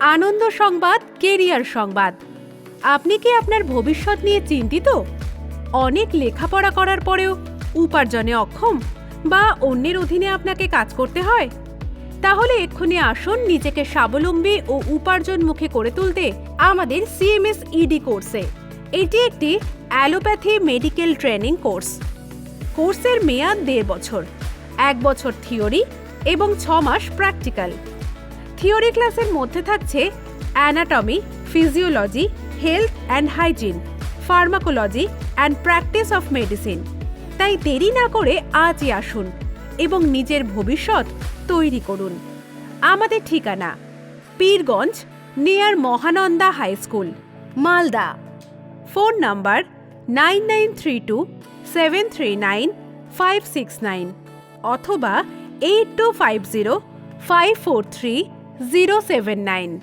আনন্দ সংবাদ, কেরিয়ার সংবাদ। আপনি কি আপনার ভবিষ্যৎ নিয়ে চিন্তিত? অনেক লেখাপড়া করার পরেও উপার্জনে অক্ষম বা অন্যের অধীনে আপনাকে কাজ করতে হয়? তাহলে এক্ষুনি আসুন নিজেকে স্বাবলম্বী ও উপার্জনমুখী করে তুলতে আমাদের সিএমএস ইডি কোর্সে এটি একটি অ্যালোপ্যাথি মেডিকেল ট্রেনিং কোর্স। কোর্সের মেয়াদ দেড় বছর, এক বছর থিওরি এবং ছ মাস প্র্যাকটিক্যাল। থিওরি ক্লাসের মধ্যে থাকছে anatomy physiology health and hygiene pharmacology and practice of medicine তাই দেরি না করে আজই আসুন এবং নিজের ভবিষ্যৎ তৈরি করুন। আমাদের ঠিকানা, Pirganj near Mahananda high school Malda. Phone number nine nine three two seven three nine five six nine অথবা eight two five zero five four three zero seven nine